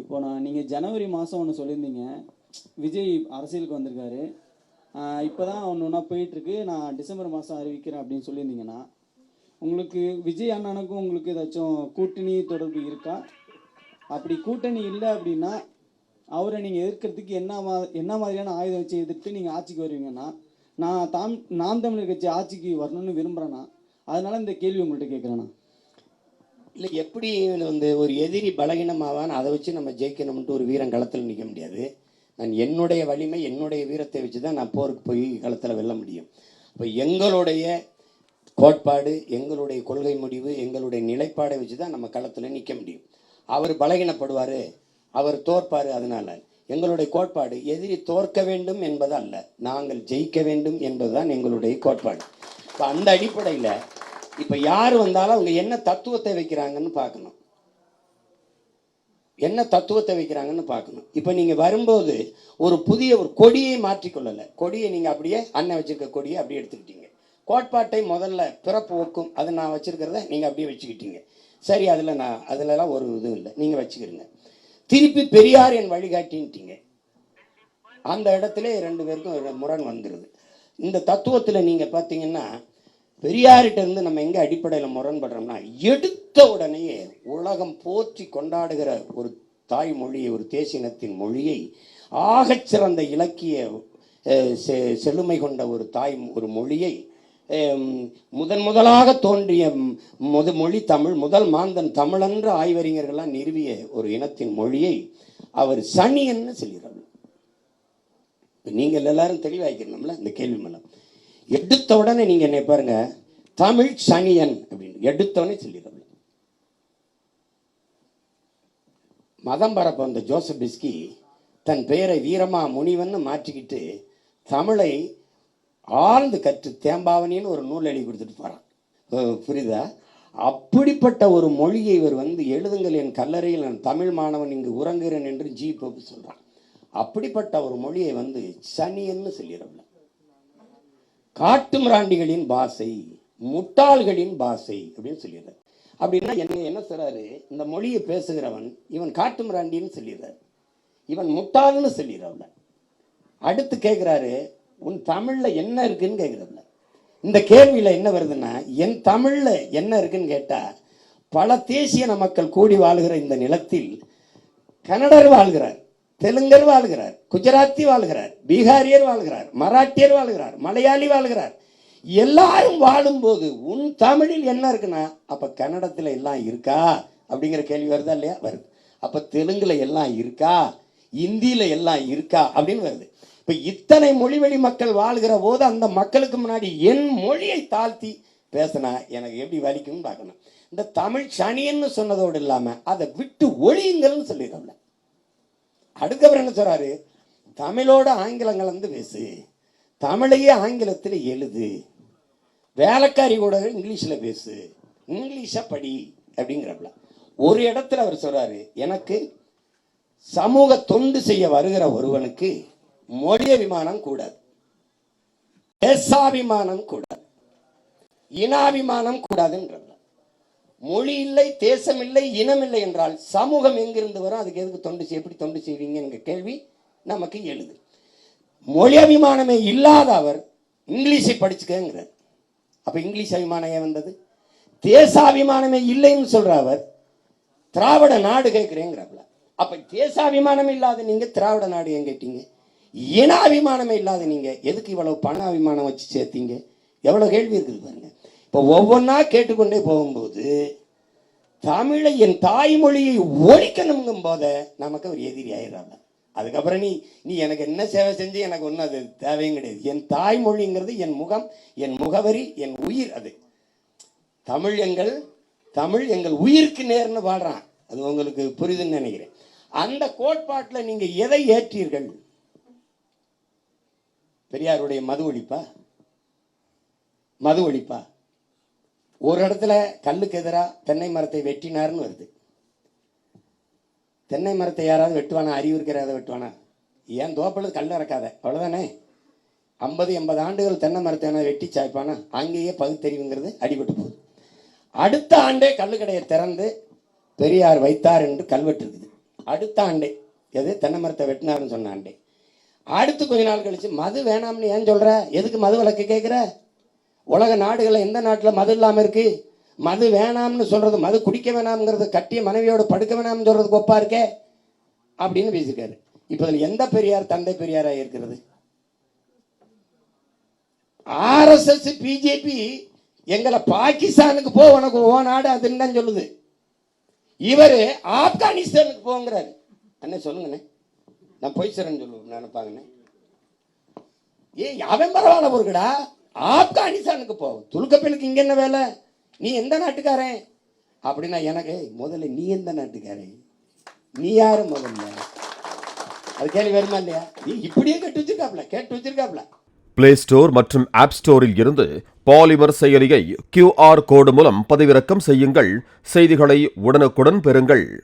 இப்போ நான் நீங்கள் ஜனவரி மாதம் ஒன்று சொல்லியிருந்தீங்க. விஜய் அரசியலுக்கு வந்திருக்காரு. இப்போ தான் ஒன்று ஒன்றா போயிட்டுருக்கு. நான் டிசம்பர் மாதம் அறிவிக்கிறேன் அப்படின்னு சொல்லியிருந்தீங்கன்னா உங்களுக்கு விஜய் அண்ணனுக்கும் உங்களுக்கு ஏதாச்சும் கூட்டணி தொடர்பு இருக்கா? அப்படி கூட்டணி இல்லை அப்படின்னா அவரை நீங்கள் எதிர்க்கிறதுக்கு என்ன மா என்ன மாதிரியான ஆயுதம் வச்சு எதிர்த்து நீங்கள் ஆட்சிக்கு வருவீங்கன்னா நான் தாம் நாம் தமிழர் கட்சி ஆட்சிக்கு வரணும்னு விரும்புகிறேன்னா அதனால் இந்த கேள்வி உங்கள்கிட்ட கேட்குறேண்ணா இல்லை எப்படி வந்து ஒரு எதிரி பலகீனமாவான் அதை வச்சு நம்ம ஜெயிக்கணும்ன்ட்டு ஒரு வீரன் களத்தில் நிற்க முடியாது. நான் என்னுடைய வலிமை என்னுடைய வீரத்தை வச்சு தான் நான் போருக்கு போய் களத்தில் வெல்ல முடியும். இப்போ எங்களுடைய கோட்பாடு எங்களுடைய கொள்கை முடிவு எங்களுடைய நிலைப்பாடை வச்சு தான் நம்ம களத்தில் நிற்க முடியும். அவர் பலகீனப்படுவார் அவர் தோற்பார் அதனால். எங்களுடைய கோட்பாடு எதிரி தோற்க வேண்டும் என்பது அல்ல நாங்கள் ஜெயிக்க வேண்டும் என்பதுதான் எங்களுடைய கோட்பாடு. இப்போ அந்த அடிப்படையில் இப்போ யார் வந்தாலும் அவங்க என்ன தத்துவத்தை வைக்கிறாங்கன்னு பார்க்கணும். என்ன தத்துவத்தை வைக்கிறாங்கன்னு பார்க்கணும். இப்போ நீங்கள் வரும்போது ஒரு புதிய ஒரு கொடியை மாற்றிக்கொள்ளலை. கொடியை நீங்கள் அப்படியே அண்ணன் வச்சுருக்க கொடியை அப்படியே எடுத்துக்கிட்டீங்க. கோட்பாட்டை முதல்ல பிறப்பு ஒக்கும். அதை நான் வச்சுருக்கிறத நீங்கள் அப்படியே வச்சுக்கிட்டீங்க. சரி அதில் நான் அதிலலாம் ஒரு இதுவும் இல்லை. நீங்கள் வச்சுக்கிறீங்க திருப்பி பெரியார் என் வழிகாட்டின்ட்டீங்க. அந்த இடத்துல ரெண்டு பேருக்கும் முரண் வந்துடுது இந்த தத்துவத்தில் நீங்கள் பார்த்தீங்கன்னா பெரியார்கிட்ட இருந்து நம்ம எங்கே அடிப்படையில் முரண்படுறோம்னா எடுத்த உடனேயே உலகம் போற்றி கொண்டாடுகிற ஒரு தாய்மொழியை ஒரு தேசினத்தின் மொழியை ஆகச்சிறந்த இலக்கிய செ- செழுமை கொண்ட ஒரு தாய் ஒரு மொழியை முதன் முதலாக தோன்றிய முத மொழி தமிழ் முதல் மாந்தன் தமிழன்ற ஆய்வறிஞர்களாக நிறுவிய ஒரு இனத்தின் மொழியை அவர் சனியன்னு சொல்கிறார் நீங்கள் எல்லாரும் தெளிவாய்க்கணும்ல இந்த கேள்வி மேலே. எடுத்த உடனே நீங்க என்ன பாருங்க தமிழ் சனியன் அப்படின்னு. எடுத்தவனே சொல்லிடுறாங்க மதம் பரப்ப வந்த ஜோசப் பிஸ்கி தன் பெயரை வீரமா முனிவன்னு மாற்றிக்கிட்டு தமிழை ஆழ்ந்து கற்று தேம்பாவணின்னு ஒரு நூல் எழுதி கொடுத்துட்டு போறான். புரியுதா? அப்படிப்பட்ட ஒரு மொழியை இவர் வந்து எழுதுங்கள் என் கல்லறையில் நான் தமிழ் மாணவன் இங்கு உறங்குகிறேன் என்று ஜி. பப்பு சொல்றான். அப்படிப்பட்ட ஒரு மொழியை வந்து சனியன்னு சொல்லிடுறோம்ல காட்டுமிராண்டிகளின் பாஷை முட்டாள்களின் பாஷை அப்படின்னு சொல்லிடுறார். அப்படின்னா என்ன என்ன சொல்றாரு? இந்த மொழியை பேசுகிறவன் இவன் காட்டுமிராண்டின்னு சொல்லிடுறாரு. இவன் முட்டாள்னு சொல்லிடுறவன் அடுத்து கேட்குறாரு உன் தமிழில் என்ன இருக்குன்னு கேட்குறவன் இந்த கேள்வியில் என்ன வருதுன்னா என் தமிழில் என்ன இருக்குன்னு கேட்டால் பல தேசியன மக்கள் கூடி வாழ்கிற இந்த நிலத்தில் கன்னடர் வாழ்கிறார். தெலுங்கர் வாழ்கிறார் குஜராத்தி வாழ்கிறார் பீகாரியர் வாழ்கிறார் மராட்டியர் வாழ்கிறார் மலையாளி வாழ்கிறார். எல்லாரும் வாழும்போது உன் தமிழில் என்ன இருக்குன்னா அப்போ கன்னடத்தில் எல்லாம் இருக்கா? அப்படிங்கிற கேள்வி வருதா இல்லையா? வருது. அப்போ தெலுங்கில் எல்லாம் இருக்கா? இந்தியில் எல்லாம் இருக்கா? அப்படின்னு வருது. இப்போ இத்தனை மொழிவெளி மக்கள் வாழ்கிற போது அந்த மக்களுக்கு முன்னாடி என் மொழியை தாழ்த்தி பேசினா எனக்கு எப்படி வலிக்கும்னு பார்க்கணும். இந்த தமிழ் சனின்னு சொன்னதோடு இல்லாமல் அதை விட்டு ஒழியுங்கள்னு சொல்லிடுறோம்ல. அடுத்தவர் என்ன சொல்றாரு? தமிழோட ஆங்கிலம் கலந்து பேசு தமிழையே ஆங்கிலத்தில் எழுது. வேலைக்காரி கூட இங்கிலீஷில் பேசு இங்கிலீஷை படி அப்படிங்கிறப்பல. ஒரு இடத்துல அவர் சொல்றாரு எனக்கு சமூக தொண்டு செய்ய வருகிற ஒருவனுக்கு மொழிய விமானம் கூடாது. தேசாபிமானம் கூடாது. இனாபிமானம் கூடாதுன்றப்பல மொழி இல்லை தேசம் இல்லை இனம் இல்லை என்றால் சமூகம் எங்கிருந்து வரும்? அதுக்கு எதுக்கு தொண்டு செய்ய எப்படி தொண்டு செய்வீங்கங்கிற கேள்வி நமக்கு எழுது. மொழி அபிமானமே இல்லாத அவர் இங்கிலீஷை படிச்சுக்கங்கிறார். அப்போ இங்கிலீஷ் அபிமானம் ஏன் வந்தது? தேசாபிமானமே இல்லைன்னு சொல்கிற அவர் திராவிட நாடு கேட்குறேங்கிறாப்புல. அப்போ தேசாபிமானம் இல்லாத நீங்கள் திராவிட நாடு ஏன் கேட்டீங்க? இனாபிமானமே இல்லாத நீங்கள் எதுக்கு இவ்வளவு பண அபிமானம் வச்சு சேர்த்தீங்க? எவ்வளோ கேள்வி இருக்குது பாருங்க. இப்போ ஒவ்வொன்றா கேட்டுக்கொண்டே போகும்போது தமிழை என் தாய்மொழியை ஒழிக்கணுங்கும் போத நமக்கு ஒரு எதிரி ஆயிடுறாங்க. அதுக்கப்புறம் நீ நீ எனக்கு என்ன சேவை செஞ்சு எனக்கு ஒன்றும் அது தேவையும் கிடையாது. என் தாய்மொழிங்கிறது என் முகம் என் முகவரி என் உயிர் அது. தமிழ் எங்கள் தமிழ் எங்கள் உயிருக்கு நேர்னு பாடுறான். அது உங்களுக்கு புரியுதுன்னு நினைக்கிறேன். அந்த கோட்பாட்டில் நீங்கள் எதை ஏற்றீர்கள்? பெரியாருடைய மது ஒழிப்பா? மது ஒழிப்பா? ஒரு இடத்துல கல்லுக்கு எதிராக தென்னை மரத்தை வெட்டினார்னு வருது. தென்னை மரத்தை யாராவது வெட்டுவானா? அறிவு இருக்கிறாத வெட்டுவானா? ஏன் தோப்பில் கல் இறக்காத? அவ்வளோதானே ஐம்பது எண்பது ஆண்டுகள் தென்னை மரத்தை வேணால் வெட்டி சாய்ப்பானா? அங்கேயே பகுத்தறிவுங்கிறது அடிபட்டு போகுது. அடுத்த ஆண்டே கல்லுக்கடையை திறந்து பெரியார் வைத்தார் என்று கல்வெட்டு இருக்குது அடுத்த ஆண்டே. எது? தென்னை மரத்தை வெட்டினாருன்னு சொன்ன ஆண்டே. அடுத்து கொஞ்ச நாள் கழிச்சு மது வேணாம்னு ஏன் சொல்கிற எதுக்கு மது விளக்கு கேட்குற? உலக நாடுகளில் எந்த நாட்டில் மது இல்லாமல் இருக்கு? மது வேணாம்னு சொல்றது மது குடிக்க வேணாம்ங்கிறது கட்டிய மனைவியோட படுக்க வேணாம்னு சொல்றதுக்கு ஒப்பா இருக்கே? அப்படின்னு பேசியிருக்காரு. இப்போ இதில் எந்த பெரியார் தந்தை பெரியாராக இருக்கிறது? ஆர்எஸ்எஸ் பிஜேபி எங்களை பாகிஸ்தானுக்கு போ உனக்கு ஓ நாடு அதுன்னு தான் சொல்லுது. இவர் ஆப்கானிஸ்தானுக்கு போங்கிறாரு. அண்ணே சொல்லுங்கண்ணே. நான் போய் சேரேன்னு சொல்லுவேன் நினைப்பாங்கண்ணே. ஏய் அவன் பரவாயில்ல பொருக்கடா ஆப்கானிஸ்தானுக்கு போ துலுக்கப்பெண்ணுக்கு இங்கே என்ன வேலை? நீ எந்த நாட்டுக்காரன்? அப்படின்னா எனக்கு முதல்ல நீ எந்த நாட்டுக்காரன்? நீ யாரு முதல்ல? அது கேள்வி வருமா இல்லையா? நீ இப்படியே கேட்டு வச்சிருக்காப்ல கேட்டு வச்சிருக்காப்ல பிளே ஸ்டோர் மற்றும் ஆப் ஸ்டோரில் இருந்து பாலிமர் செயலியை கியூஆர் கோடு மூலம் பதிவிறக்கம் செய்யுங்கள். செய்திகளை உடனுக்குடன் பெறுங்கள்.